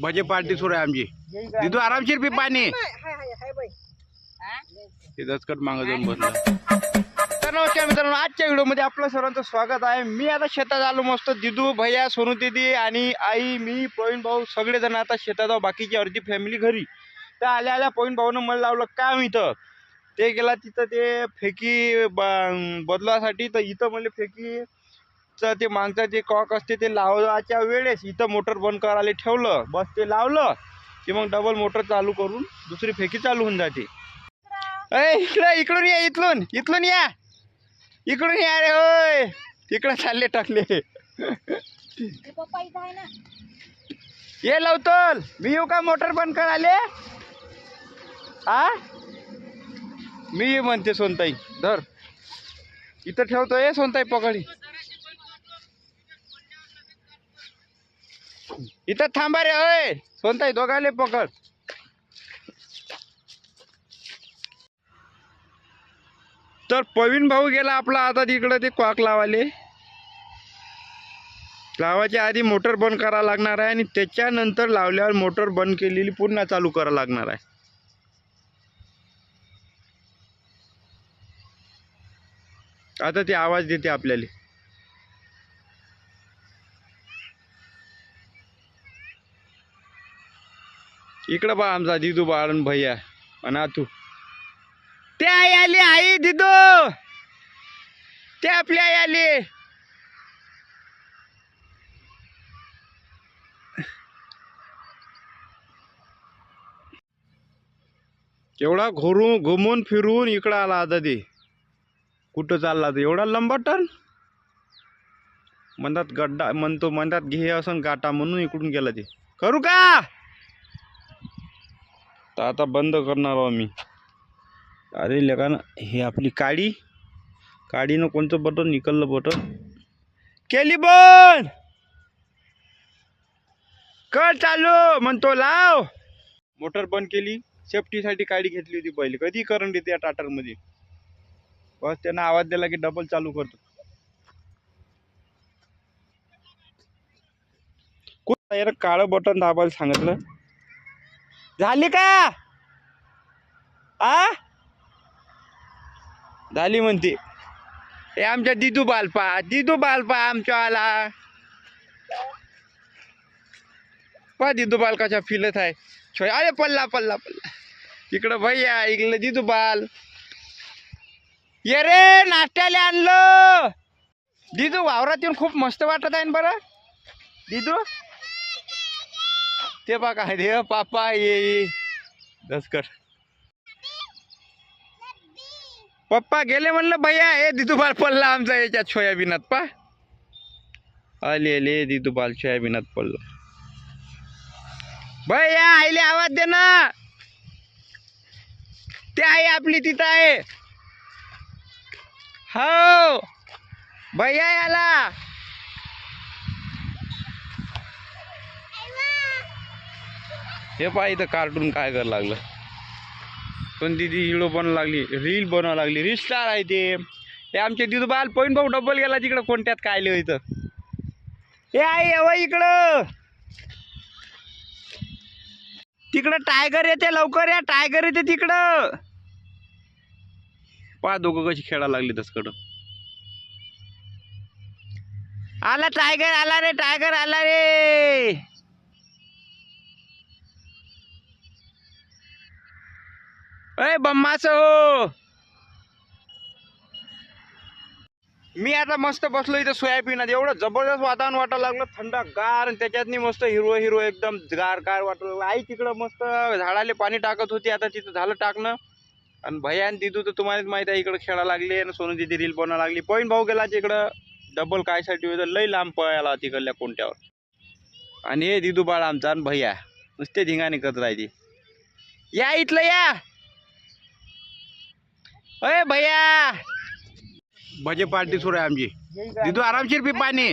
भजे पार्टी सुरू आहे आमची. दिदू आरामशीर पी पाणी. ते दचकट मागं जाऊन बसला. तर नमस्कार मित्रांनो आजच्या व्हिडिओमध्ये आपलं सर्वांचं स्वागत आहे. मी आता शेतात आलो मस्त. दिदू भैया सोनू दिदी आणि आई मी प्रवीण भाऊ सगळेजण आता शेतात आहो बाकीची अर्धी फॅमिली घरी. तर आल्या आल्या पॉईंट भाऊनं मला लावलं काम इथं. ते गेला तिथं ते फेकी बदलासाठी. तर इथं मला फेकी चं ते मागचं जे कॉक असते ते लावायच्या वेळेस इथं मोटर बंद करायला ठेवलं बस ते लावलं की मग डबल मोटर चालू करून दुसरी फेकी चालू होऊन जाते. अय इकडं इकडून या इथलून इथलून या. इकडून या रे होय तिकडं चालले टाकले. ये लवतोल. मी येऊ का मोटर बंद करायले? आ? मी म्हणते सोनताई धर. इथं ठेवतोय सोनताई पकडी इथं थांबा रे अय सोनताई दोघाले पकड. तर प्रवीण भाऊ गेला आपला आता तिकडं ते क्वाक लावाले. लावायच्या आधी मोटर बंद करावं लागणार आहे आणि त्याच्यानंतर लावल्यावर मोटर बंद केलेली पुन्हा चालू करावं लागणार आहे. आता ते आवाज देते आपल्याला. इकडं बा आमचा दिदू बाळन भैया आणि तू ते आई आली आई दिदू! ते आपली आई आली. एवढा घोरून घुमून फिरून इकडं आला आता ते. कुठं चालला तर एवढा लंबा टर्न? म्हणतात गड्डा म्हणतो म्हणतात घे असं गाटा म्हणून इकडून गेला ते. करू का? तर आता बंद करणार आहो मी. अरे लेकानं हे आपली काडी. काडीनं कोणतं बटन निकललं बटन? केली बंद! कर चालू म्हणतो लाव. मोटर बंद केली सेफ्टीसाठी काडी घेतली होती पहिले कधी करंट येते या टाटरमध्ये? बस त्यांना आवाज दिला की डबल चालू करतो. काळं बटन दाबायला सांगितलं. झाली का? आ? झाली म्हणते. हे आमच्या दिदू बालपा दिदू बालपा आमच्या आला पा दिदू बाल कशा फिलत आहे. छोय अरे पल्ला पल्ला पल्ला. इकडं भैया इकडलं दिदू बाल. ये रे नाश्त्याला आणलं. दिदू वावरात येऊन खूप मस्त वाटत आहे ना बरं? दिदू? ते बघा हे पापा ये दसकर पप्पा गेले म्हणलं भैया हे दिदूबाल पडला आमचा याच्यात सोयाबीनात पा. आले अले दिदूबाल सोयाबीनात पडलो. भैया आईले आवाज दे ना. ते आई आपली तिथं आहे. हो. भैया याला. हे पहा इथं कार्टून काय करायला लागलं. पण दिदी हिरो बन लागली रील बनवा लागली. रील स्टार आहे ते. हे आमच्या दिदू बाल पॉईंट भाऊ डबल गेला तिकडं. कोणत्यात काय लिह इथं हे आहे इकडं. तिकडं टायगर येते लवकर या. टायगर येते तिकडं. पहा दोघं कशी खेळायला लागली तसकडं. आला टायगर आला रे टायगर आला रे. अय बम्मास! हो मी आता मस्त बसलो इथं सोयाबीनात एवढं जबरदस्त वातावरण वाटायला लागलं थंड गार आणि त्याच्यातनी मस्त हिरवं हिरवं एकदम गार गार वाटायला लागलं. आई तिकडं मस्त झाडाले पाणी टाकत होती आता तिथं झालं टाकणं. आणि भैया आणि दिदू तर तुम्हालाच माहिती आहे इकडं खेळा लागली आणि सोनू दिदी रील बनवायला लागली. पॉईंट भाऊ गेला तिकडं. डबल कायसाठी होतं लई लांब पळायला तिकडल्या कोणत्यावर आणि हे दिदू बाळ आमचा आणि भैया. नुसते धिंगाणे करत राहते. या इथलं या! अय भैया। भजे पार्टी सुरू आहे आमची. दिदू आरामशीर पी पाणी.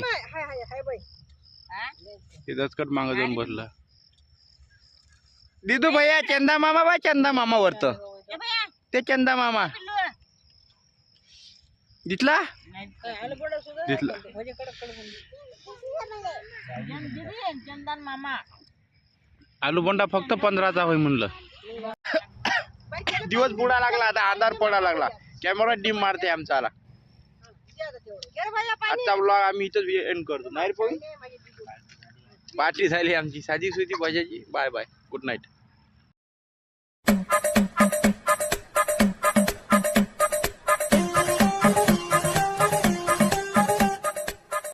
ते दचकट मागं जाऊन बसला. दिदू भैया चंदा मामा बा चंदा मामा वरत ते चंदा मामा. दिसला नाही, काय आलं बरं सुद्धा. दिसला म्हणजे म्हणजे. मामा. आलूबोंडा फक्त पंधराचा होय म्हणलं. दिवस बुडा लागला आता आधार पडा लागला. कॅमेरा डिम मारते आमचा आला आजचा ब्लॉग आम्ही इथंच एंड करतो. नाही रे पार्टी झाली आमची. साधी सुधी भजाची बाय बाय गुड नाईट